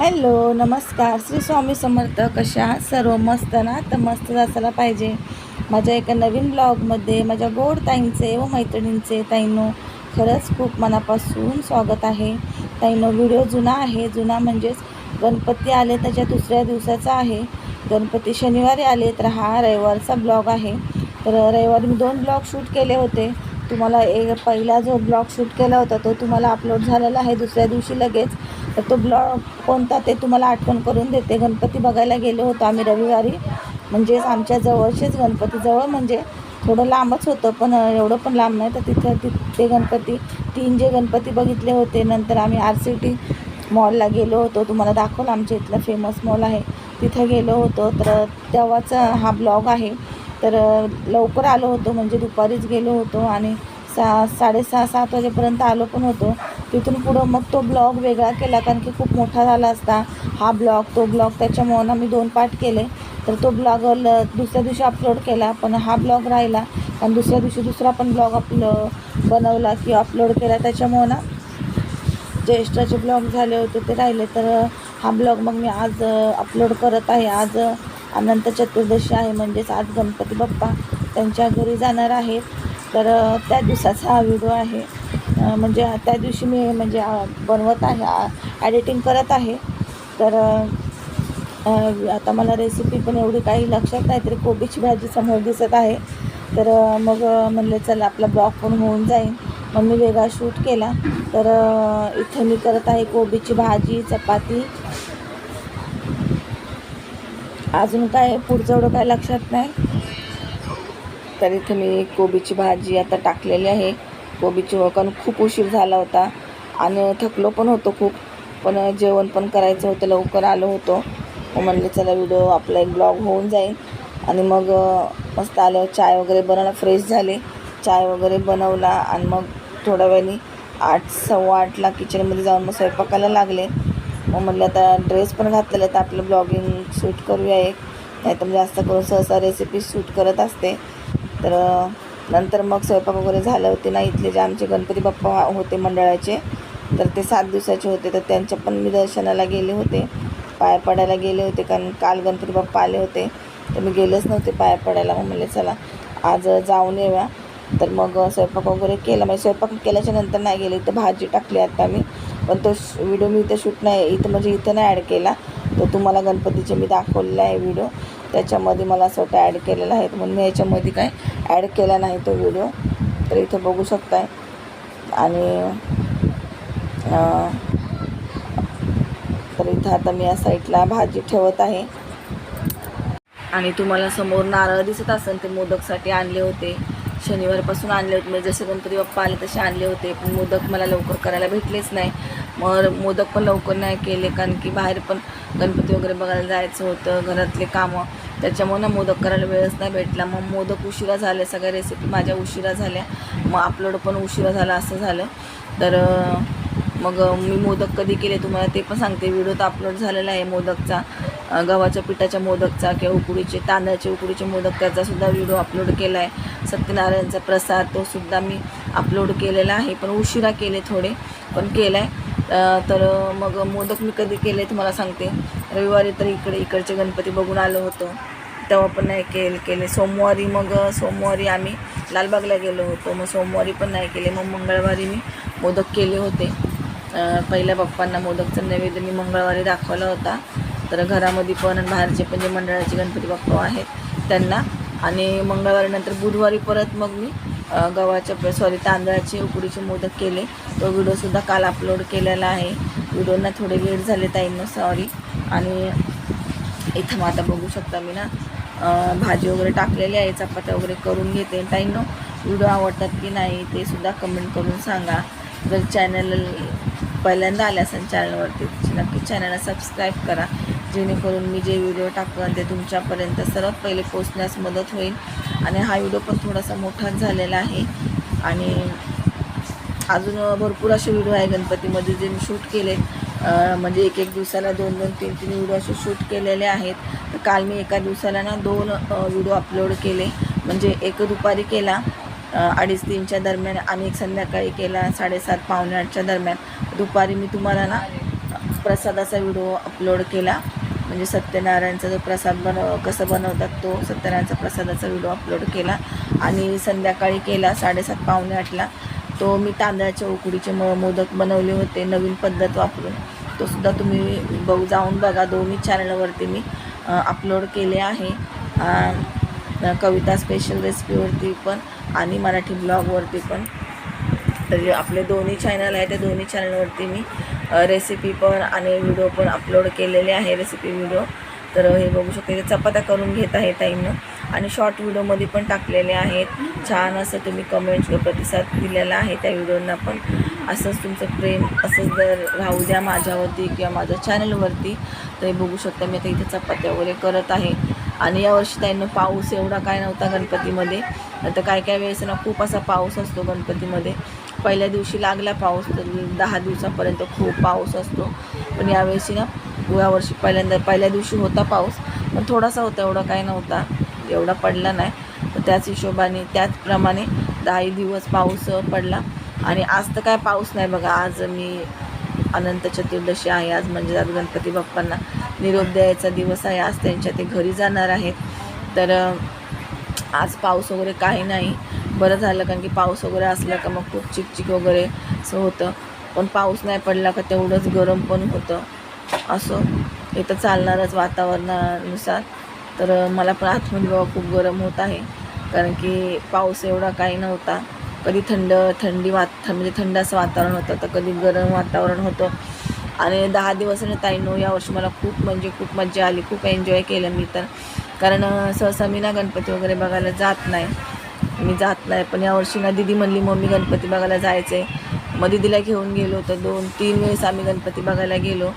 Hello नमस्कार. श्री स्वामी समर्थ कशा सर्व मस्त ना? तर मस्त असायला पाहिजे. माझ्या एका नवीन ब्लॉगमध्ये माझ्या गोड ताईंचे व मैत्रिणींचे ताईंनो खरंच खूप मनापासून स्वागत आहे. ताईंनो व्हिडिओ जुना आहे. जुना म्हणजेच गणपती आले त्याच्या दुसऱ्या दिवसाचा आहे. गणपती शनिवारी आले तर हा रविवारचा ब्लॉग आहे. तर रविवारी मी दोन ब्लॉग शूट केले होते. तुम्हाला एक पहिला जो ब्लॉग शूट केला होता तो तुम्हाला अपलोड झालेला आहे दुसऱ्या दिवशी लगेच. तर तो ब्लॉग कोणता ते तुम्हाला आठवण करून देते. गणपती बघायला गेलो होतो आम्ही रविवारी. म्हणजेच आमच्या जवळचेच गणपतीजवळ म्हणजे थोडं लांबच होतं पण एवढं पण लांब नाही. तर तिथं ति ते गणपती तीन जे गणपती बघितले होते. नंतर आम्ही आर सी टी मॉलला गेलो होतो. तुम्हाला दाखवलं आमच्या इथलं फेमस मॉल आहे. तिथं गेलो होतो. तर तेव्हाचा हा ब्लॉग आहे. तर लवकर आलो होतो. म्हणजे दुपारीच गेलो होतो. आणि सहा साडेसहा सात वाजेपर्यंत आलो पण होतो. तिथून पुढं मग तो ब्लॉग वेगळा केला कारण की खूप मोठा झाला असता हा ब्लॉग. तो ब्लॉग त्याच्यामुळं ना मी दोन पार्ट केले. तर तो ब्लॉग ल दुसऱ्या दिवशी अपलोड केला पण हा ब्लॉग राहिला. आणि दुसऱ्या दिवशी दुसरा पण ब्लॉग अपलो बनवला किंवा अपलोड केला. त्याच्यामुळं ना जे एक्स्ट्राचे ब्लॉग झाले होते ते राहिले. तर हा ब्लॉग मग मी आज अपलोड करत आहे. आज अनंत चतुर्दशी आहे. म्हणजेच आज गणपती बाप्पा त्यांच्या घरी जाणार आहेत. तर त्या दिवसाचा हा व्हिडिओ आहे. म्हणजे त्या दिवशी मी म्हणजे बनवत आहे ॲडिटिंग करत आहे. तर आता मला रेसिपी पण एवढी काही लक्षात नाही तरी कोबीची भाजी समोर दिसत आहे. तर मग म्हणलं चला आपला ब्लॉग पण होऊन जाईल. मग मी वेगळा शूट केला. तर इथे इथं मी करत आहे कोबीची भाजी चपाती. अजून काय पुढचं एवढं काय लक्षात नाही. तर इथे मी कोबीची भाजी आता टाकलेली आहे. कोबीची वळकण खूप उशीर झाला होता आणि थकलो पण होतो खूप पण जेवण पण करायचं होतं लवकर आलो होतो. मग चला व्हिडिओ आपला एक ब्लॉग होऊन जाईल. आणि मग मस्त आल्यावर चाय वगैरे बनवला फ्रेश झाले. चाय वगैरे बनवला आणि मग थोड्या वेळाने आठ सव्वा आठला किचनमध्ये जाऊन मग स्वयंपाकाला लागले. मग म्हणलं आता ड्रेस पण घातलेला तर आपलं ब्लॉगिंग शूट करूया एक. नाही तर जास्त करून सहसा रेसिपी शूट करत असते. तर नंतर मग स्वयंपाक वगैरे झाले होते ना इथले जे आमचे गणपती बाप्पा होते मंडळाचे तर ते सात दिवसाचे होते तर त्यांच्या पण मी दर्शनाला गेले होते पाया पडायला गेले होते कारण काल गणपती बाप्पा आले होते तर मी गेलेच नव्हते पाया पडायला मग म्हणले चला आज जाऊन येऊया. तर मग स्वयंपाक वगैरे केला म्हणजे स्वयंपाक केल्याच्यानंतर नाही गेले इथं भाजी टाकली आता मी पण तो व्हिडिओ मी इथं शूट नाही इथं म्हणजे इथं नाही ॲड केला तो तुम्हाला गणपतीचे मी दाखवलेला आहे व्हिडिओ. त्याच्यामध्ये मला असं वाटतं ॲड केलेलं आहे. म्हणून मी याच्यामध्ये काय ॲड केला नाही तो व्हिडिओ तर इथं बघू शकताय. आणि तर इथं आता मी या साईडला भाजी ठेवत आहे. आणि तुम्हाला समोर नारळ दिसत असेल ते मोदकसाठी आणले होते. शनिवारपासून आणले होते. म्हणजे जसे गणपती बाप्पा आले तसे आणले होते. पण मोदक मला लवकर करायला भेटलेच नाही. मग मोदक पण लवकर नाही केले. कारण की बाहेर पण गणपती वगैरे बघायला जायचं होतं. घरातले कामं. त्याच्यामुळे ना मोदक करायला वेळच नाही भेटला. मग मोदक उशिरा झाले सगळ्या रेसिपी माझ्या उशिरा झाल्या. मग अपलोड पण उशिरा झाला असं झालं. तर मग मी मोदक कधी केले तुम्हाला ते पण सांगते. व्हिडिओ तर अपलोड झालेला आहे मोदकचा. गव्हाच्या पिठाच्या मोदकचा किंवा उकडीचे तांदळाचे उकडीचे मोदक त्याचासुद्धा व्हिडिओ अपलोड केला आहे सत्यनारायणचा प्रसाद तोसुद्धा मी अपलोड केलेला आहे. पण उशिरा केले थोडे पण केला आहे तर मग मोदक मी कधी केले तुम्हाला सांगते. रविवारी तर इकडे इकडचे गणपती बघून आलो होतो. तेव्हा पण नाही केले केले. सोमवारी मग सोमवारी आम्ही लालबागला गेलो होतो. मग सोमवारी पण नाही केले. मग मंगळवारी मी मोदक केले होते. पहिल्या बाप्पांना मोदकचं नैवेद्य मी मंगळवारी दाखवला होता. तर घरामध्ये पण आणि बाहेरचे पण जे मंडळाचे गणपती बाप्पा आहेत त्यांना. आणि मंगळवारीनंतर बुधवारी परत मग मी गव्हाच्या सॉरी तांदळाचे उकडीचे मोदक केले. तो व्हिडिओसुद्धा काल अपलोड केलेला आहे. व्हिडिओना थोडे लेट झाले ताईंनो सॉरी आणि इथं मग आता बघू शकता मी ना भाजी वगैरे टाकलेली आहे चपात्या वगैरे करून घेते. ताईंनो व्हिडिओ आवडतात की नाही ते सुद्धा कमेंट करून सांगा. जर चॅनल पहिल्यांदा आले असेल चॅनलवरती नक्की चॅनलला सबस्क्राईब करा. जेणेकरून मी जे व्हिडिओ टाकन ते तुमच्यापर्यंत सर्वात पहिले पोचण्यास मदत होईल. आणि हा व्हिडिओ पण थोडासा मोठाच झालेला आहे. आणि अजून भरपूर असे व्हिडिओ आहे गणपतीमध्ये जे मी शूट केले. म्हणजे एक एक दिवसाला दोन दोन तीन तीन व्हिडिओ असे शूट केलेले आहेत. तर काल मी एका दिवसाला ना दोन व्हिडिओ अपलोड केले. म्हणजे एक दुपारी केला अडीच तीनच्या दरम्यान आणि एक संध्याकाळी केला साडेसात पावणे आठच्या दरम्यान. दुपारी मी तुम्हाला ना प्रसादाचा व्हिडिओ अपलोड केला. म्हणजे सत्यनारायणचा जो प्रसाद बनव कसं बनवतात तो सत्यनारायणचा प्रसादाचा व्हिडिओ अपलोड केला आणि संध्याकाळी केला साडेसात पावणे आठला. तो मी तांदळाच्या उकडीचे म मोदक बनवले होते नवीन पद्धत वापरून. तो सुद्धा तुम्ही बघू जाऊन बघा. दोन्ही चॅनलवरती मी अपलोड केले आहे. कविता स्पेशल रेसिपीवरती पण आणि मराठी ब्लॉगवरती पण. तर आपले दोन्ही चॅनल आहे त्या दोन्ही चॅनलवरती मी रेसिपी पण आणि व्हिडिओ पण अपलोड केलेले आहे रेसिपी व्हिडिओ तर हे बघू शकता इथे चपात्या करून घेत आहे टाईमनं आणि शॉर्ट व्हिडिओमध्ये पण टाकलेले आहेत. छान असं तुम्ही कमेंट्स प्रतिसाद दिलेला आहे त्या व्हिडिओंना पण. असंच तुमचं प्रेम असंच जर राहू द्या माझ्यावरती किंवा माझ्या चॅनलवरती तर हे बघू शकता मी आता इथे चपात्या वगैरे करत आहे. आणि यावर्षी त्यांना पाऊस एवढा काय नव्हता गणपतीमध्ये. तर काय काय वेळेस ना खूप असा पाऊस असतो गणपतीमध्ये. पहिल्या दिवशी लागला पाऊस तर दहा दिवसापर्यंत खूप पाऊस असतो. पण यावेळेशी ना यावर्षी पहिल्यांदा पहिल्या दिवशी होता पाऊस पण थोडासा होता एवढा काय नव्हता. एवढा पडला नाही. तर त्याच हिशोबाने त्याचप्रमाणे दहाही दिवस पाऊस पडला. आणि आज तर काय पाऊस नाही बघा. आज मी अनंत चतुर्दशी आहे. आज म्हणजे आज गणपती बाप्पांना निरोप द्यायचा दिवस आहे आज त्यांच्या ते घरी जाणार आहेत. तर आज पाऊस वगैरे काही नाही. बरं झालं कारण की पाऊस वगैरे असला का मग खूप चिकचिक वगैरे असं होतं. पण पाऊस नाही पडला का तेवढंच गरम पण होतं. असं. हे तर चालणारच वातावरणानुसार. तर मला पण आतमध्ये बाबा खूप गरम होत आहे. कारण की पाऊस एवढा काही नव्हता. कधी थंड थंडी वात म्हणजे थंड असं वातावरण होतं तर कधी गरम वातावरण होतं. आणि दहा दिवस आणि ताईनो यावर्षी मला खूप म्हणजे खूप मजा आली खूप एन्जॉय केलं मी तर. कारण सहसा मी ना गणपती वगैरे बघायला जात नाही. मी जात नाही पण यावर्षी ना दिदी म्हणली मम्मी गणपती बघायला जायचं आहे मग दिदीला घेऊन गेलो तर दोन तीन वेळेस आम्ही गणपती बघायला गेलो.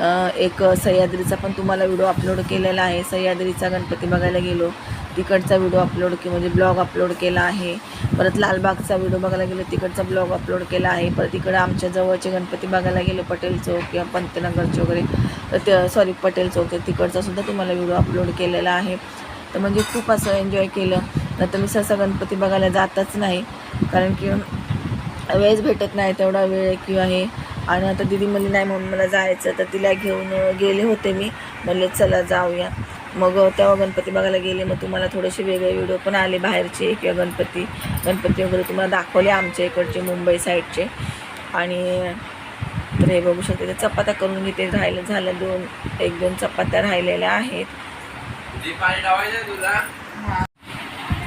एक सह्याद्रीचा पण तुम्हाला व्हिडिओ अपलोड केलेला आहे. सह्याद्रीचा गणपती बघायला गेलो. तिकडचा व्हिडिओ अपलोड के म्हणजे ब्लॉग अपलोड केला आहे. परत लालबागचा व्हिडिओ बघायला गेलो. तिकडचा ब्लॉग अपलोड केला आहे. परत इकडं आमच्या जवळचे गणपती बघायला गेलो. पटेल चौक किंवा पंतनगरचे वगैरे. तर ते सॉरी पटेल चौक तिकडचा सुद्धा तुम्हाला व्हिडिओ अपलोड केलेला आहे. तर म्हणजे खूप असं एन्जॉय केलं. तर मी सहसा गणपती बघायला जातच नाही. कारण की वेळच भेटत नाही. तेवढा वेळ किंवा हे आणि आता दिदी म्हणली नाही म्हणून मला जायचं तर तिला घेऊन गेले होते मी. म्हणले चला जाऊया. मग तेव्हा गणपती बघायला गेले. मग तुम्हाला थोडेसे वेगळे व्हिडिओ पण आले बाहेरचे किंवा गणपती. गणपती वगैरे तुम्हाला दाखवले आमच्या इकडचे मुंबई साईडचे आणि तर हे बघू शकते ते चपात्या करून घेते. राहिलं झालं दोन एक दोन चपात्या राहिलेल्या आहेत.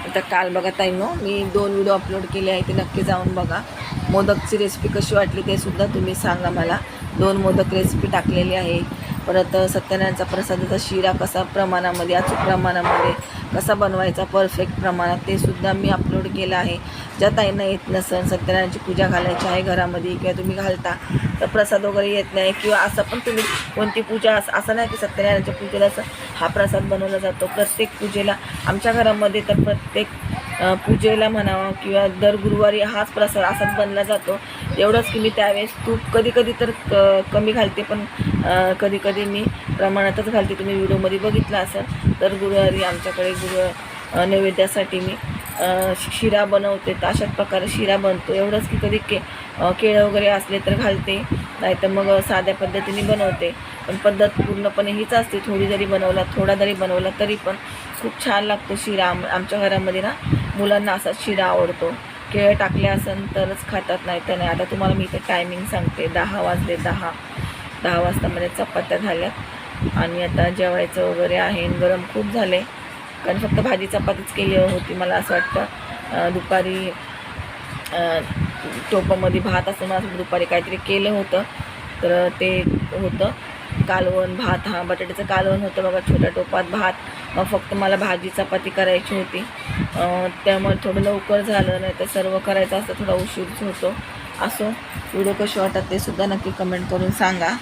आता काल बघा ताईनो मी दोन व्हिडिओ अपलोड केले आहे ते नक्की जाऊन बघा. मोदकची रेसिपी कशी वाटली ते सुद्धा तुम्ही सांगा मला. दोन मोदक रेसिपी टाकलेली आहे परत सत्यनारायणचा प्रसादाचा शिरा कसा प्रमाणामध्ये अचूक प्रमाणामध्ये कसा बनवायचा परफेक्ट प्रमाणात ते सुद्धा मी अपलोड केलं आहे. ज्या ताईंना येत नसेल सत्यनारायणची पूजा घालायची आहे घरामध्ये किंवा तुम्ही घालता तर प्रसाद वगैरे येत नाही किंवा असं पण तुम्ही कोणती पूजा असं असं नाही की सत्यनारायणच्या पूजेला हा प्रसाद बनवला जातो. प्रत्येक पूजेला आमच्या घरामध्ये तर प्रत्येक पूजेला म्हणावं किंवा दर गुरुवारी हाच प्रसाद असाच बनला जातो. एवढंच की मी त्यावेळेस तूप कधी कधी तर क कमी घालते पण कधी कधी मी प्रमाणातच घालते. तुम्ही व्हिडिओमध्ये बघितलं असेल तर गुरुवारी आमच्याकडे गुरु नैवेद्यासाठी मी शिरा बनवते. तर अशाच प्रकारे शिरा बनतो. एवढंच की कधी के केळं वगैरे असले तर घालते नाहीतर मग साध्या पद्धतीने बनवते. पण पद्धत पूर्णपणे हीच असते. थोडी जरी बनवला थोडा जरी बनवला तरी पण खूप छान लागतो शिरा. आम आमच्या घरामध्ये ना मुलांना असाच शिरा आवडतो. केळं टाकले असेल तरच खातात नाही तर नाही. आता तुम्हाला मी इथे टायमिंग सांगते. दहा वाजले दहा. दहा वाजतामध्ये चपात्या झाल्यात. आणि आता जेवायचं वगैरे आहे गरम खूप झाले कारण फक्त भाजी चपातीच केली होती मला असं वाटतं. दुपारी टोपामध्ये भात असं मला असं दुपारी काहीतरी केलं होतं. तर ते होतं. कालवण भात हा बटाट्याचं कालवण होतं बघा छोट्या टोपात भात. मग फक्त मला भाजी चपाती करायची होती. त्यामुळे थोडं लवकर झालं नाही तर सर्व करायचं असतं थोडा उशीरच होतो. असो व्हिडिओ कसे वाटतात ते सुद्धा नक्की कमेंट करून सांगा.